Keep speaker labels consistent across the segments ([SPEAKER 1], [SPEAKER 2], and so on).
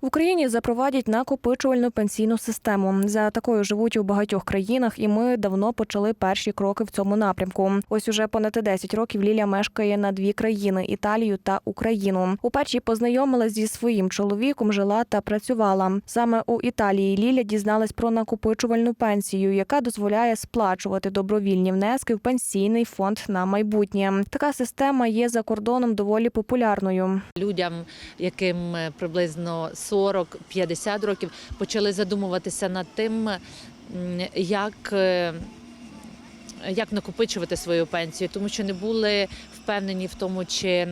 [SPEAKER 1] В Україні запровадять накопичувальну пенсійну систему. За такою живуть у багатьох країнах, і ми давно почали перші кроки в цьому напрямку. Ось уже понад 10 років Лілія мешкає на дві країни Італію та Україну. У першій познайомилась зі своїм чоловіком, жила та працювала. Саме у Італії Ліля дізналась про накопичувальну пенсію, яка дозволяє сплачувати добровільні внески в пенсійний фонд на майбутнє. Така система є за кордоном доволі популярною.
[SPEAKER 2] людям, яким е, приблизно 40-50 років, почали задумуватися над тим, як, е, як накопичувати свою пенсію, тому що не були впевнені в тому, чи.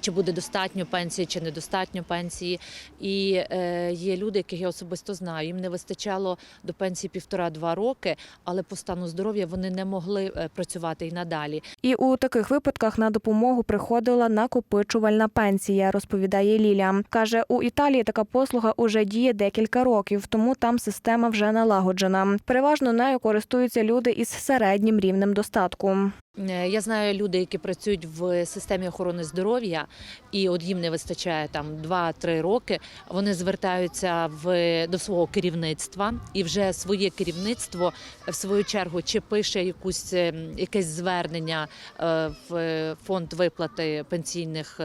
[SPEAKER 2] Чи буде достатньо пенсії, чи недостатньо пенсії, і е, є люди, яких я особисто знаю. Їм не вистачало до пенсії півтора-два роки, але по стану здоров'я вони не могли е, працювати і надалі.
[SPEAKER 1] І у таких випадках на допомогу приходила накопичувальна пенсія, розповідає Ліля. Каже, у Італії така послуга уже діє декілька років, тому там система вже налагоджена. Переважно нею користуються люди із середнім рівнем достатку.
[SPEAKER 2] Е, Я знаю люди, які працюють в системі охорони здоров'я, і от їм не вистачає там 2-3 роки. Вони звертаються в до свого керівництва, і вже своє керівництво в свою чергу чи пише якусь е, якесь звернення е, в фонд виплати пенсійних.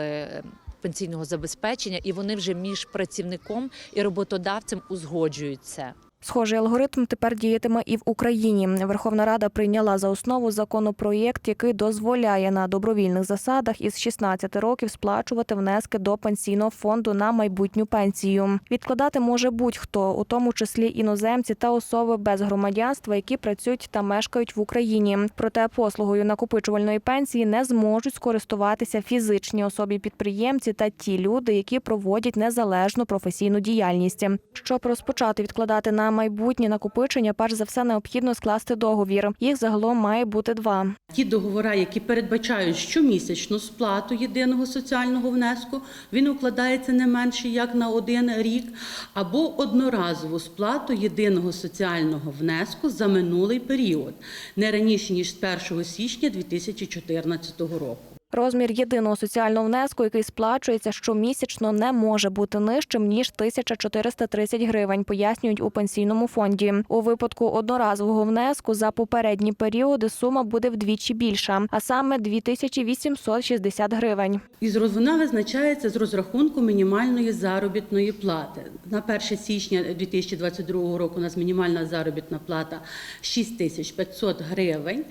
[SPEAKER 2] Пенсійного забезпечення, і вони вже між працівником і роботодавцем узгоджують це.
[SPEAKER 1] Схожий алгоритм тепер діятиме і в Україні. Верховна Рада прийняла за основу законопроєкт, який дозволяє на добровільних засадах із 16 років сплачувати внески до пенсійного фонду на майбутню пенсію. Відкладати може будь-хто, у тому числі іноземці та особи без громадянства, які працюють та мешкають в Україні. Проте послугою накопичувальної пенсії не зможуть скористуватися фізичні особі-підприємці та ті люди, які проводять незалежну професійну діяльність. Щоб розпочати відкладати на майбутнє накопичення, перш за все необхідно скласти договір. Їх загалом має бути два.
[SPEAKER 3] Ті договори, які передбачають щомісячну сплату єдиного соціального внеску, він укладається не менше як на один рік, або одноразову сплату єдиного соціального внеску за минулий період, не раніше ніж з 1 січня 2014 року.
[SPEAKER 1] Розмір єдиного соціального внеску, який сплачується щомісячно, не може бути нижчим ніж 1430 гривень, пояснюють у пенсійному фонді. У випадку одноразового внеску за попередні періоди сума буде вдвічі більша, а саме 2860 гривень.
[SPEAKER 3] І вона визначається з розрахунку мінімальної заробітної плати. На 1 січня 2022 року у нас мінімальна заробітна плата 6500 гривень.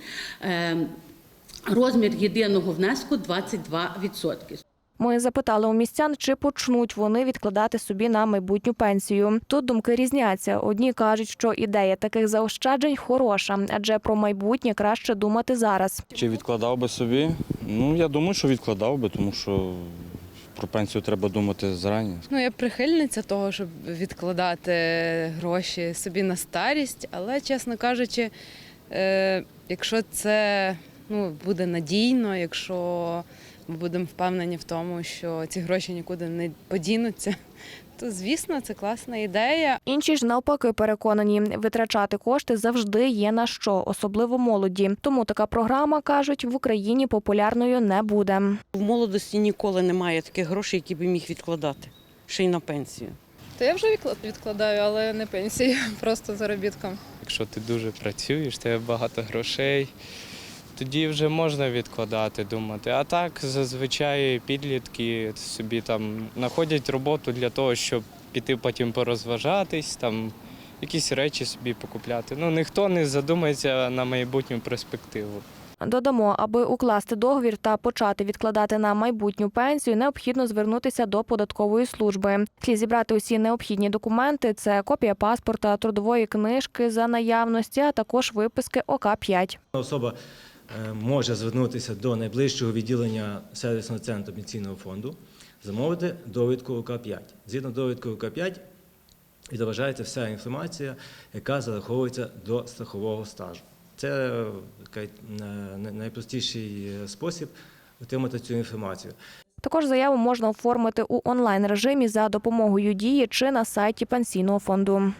[SPEAKER 3] Розмір єдиного внеску 22%.
[SPEAKER 1] Ми запитали у містян, чи почнуть вони відкладати собі на майбутню пенсію. Тут думки різняться. Одні кажуть, що ідея таких заощаджень хороша, адже про майбутнє краще думати зараз.
[SPEAKER 4] Чи відкладав би собі? Ну, я думаю, що відкладав би, тому що про пенсію треба думати зарані.
[SPEAKER 5] Ну, я прихильниця того, щоб відкладати гроші собі на старість, але, чесно кажучи, е, якщо це ну, буде надійно, якщо ми будемо впевнені в тому, що ці гроші нікуди не подінуться, то звісно це класна ідея.
[SPEAKER 1] Інші ж навпаки переконані, витрачати кошти завжди є на що, особливо молоді. Тому така програма кажуть в Україні популярною не буде.
[SPEAKER 6] В молодості ніколи немає таких грошей, які би міг відкладати, ще й на пенсію.
[SPEAKER 7] Та я вже відкладаю, але не пенсію, просто заробітком.
[SPEAKER 8] Якщо ти дуже працюєш, тебе багато грошей, тоді вже можна відкладати, думати. А так зазвичай підлітки собі там знаходять роботу для того, щоб піти потім порозважатись, там якісь речі собі покупляти. Ну ніхто не задумається на майбутню перспективу.
[SPEAKER 1] Додамо, аби укласти договір та почати відкладати на майбутню пенсію, необхідно звернутися до податкової служби. Слід зібрати усі необхідні документи: це копія паспорта, трудової книжки за наявності, а також виписки ОК 5
[SPEAKER 9] Особа може звернутися до найближчого відділення сервісного центру пенсійного фонду, замовити довідку ОК-5. Згідно довідки ОК-5 відображається вся інформація, яка зараховується до страхового стажу. Це е, е, най- найпростіший е, спосіб отримати цю інформацію.
[SPEAKER 1] Також заяву можна оформити у онлайн режимі за допомогою дії чи на сайті пенсійного фонду.